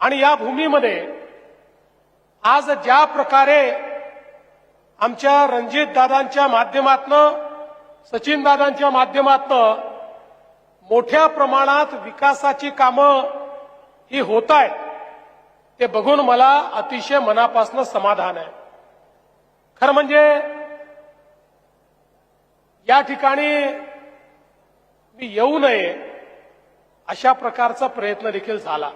आणि या भूमीमध्ये आज ज्या प्रकारे आमच्या रणजित दादांच्या माध्यमातनं सचिन दादांच्या माध्यमातनं मोठ्या प्रमाणात विकासाची कामं ही होत आहेत ते बघून मला अतिशय मनापासून समाधान आहे. खरं म्हणजे या ठिकाणी मी येऊ नये अशा प्रकारचा प्रयत्न देखील झाला.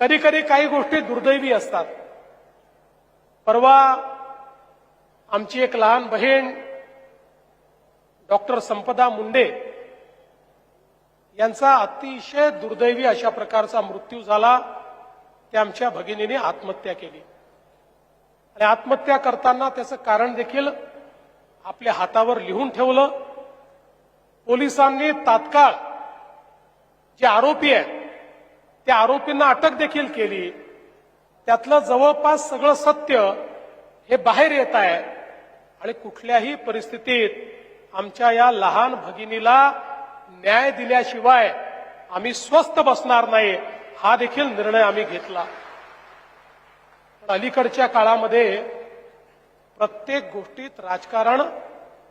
कधी कधी काही गोष्टी दुर्दैवी असतात. परवा आमची एक लहान बहीण डॉक्टर संपदा मुंडे यांचा अतिशय दुर्दैवी अशा प्रकारचा मृत्यू झाला. त्या आमच्या भगिनीने आत्महत्या केली. आणि आत्महत्या करताना त्याचं कारण देखील आपल्या हातावर लिहून ठेवलं. पोलिसांनी तात्काळ जे आरोपी आहेत त्या आरोपींना अटक देखील केली. त्यातलं जवळपास सगळं सत्य हे बाहेर येत आहे. आणि कुठल्याही परिस्थितीत आमच्या या लहान भगिनीला न्याय दिल्याशिवाय आम्ही स्वस्थ बसणार नाही हा देखील निर्णय आम्ही घेतला. अलीकडच्या काळामध्ये प्रत्येक गोष्टीत राजकारण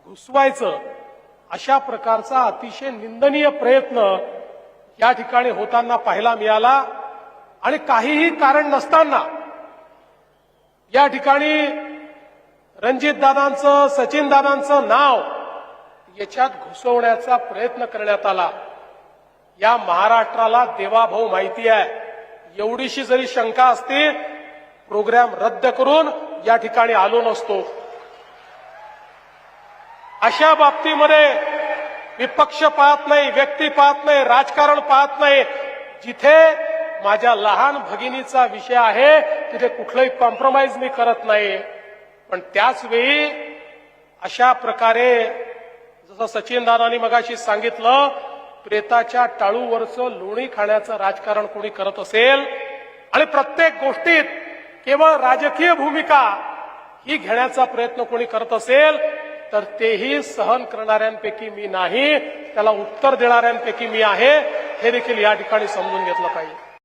घुसवायचं अशा प्रकारचा अतिशय निंदनीय प्रयत्न या ठिकाणी होताना पाहायला मिळाला आणि काहीही कारण नसताना या ठिकाणी रणजित दादांचं सचिन दादांचं नाव याच्यात घुसवण्याचा प्रयत्न करण्यात आला. या महाराष्ट्राला देवाभाऊ माहिती आहे. एवढीशी जरी शंका असते प्रोग्राम रद्द करून या ठिकाणी आलो नसतो. अशा बाबतीमध्ये विपक्ष पाहत नाही व्यक्ती पाहत नाही राजकारण पाहत नाही. जिथे माझ्या लहान भगिनीचा विषय आहे तिथे कुठलंही कॉम्प्रोमाइज मी करत नाही. पण त्याच वेळी अशा प्रकारे जसं सचिन दादानी मगाशी सांगितलं प्रेताच्या टाळूवरचं लोणी खाण्याचं राजकारण कोणी करत असेल आणि प्रत्येक गोष्टीत केवळ राजकीय भूमिका ही घेण्याचा प्रयत्न कोणी करत असेल तर तेही सहन करणाऱ्यांपैकी मी नाही त्याला उत्तर देणाऱ्यांपैकी मी आहे. हे देखील या ठिकाणी समजून घेतलं पाहिजे.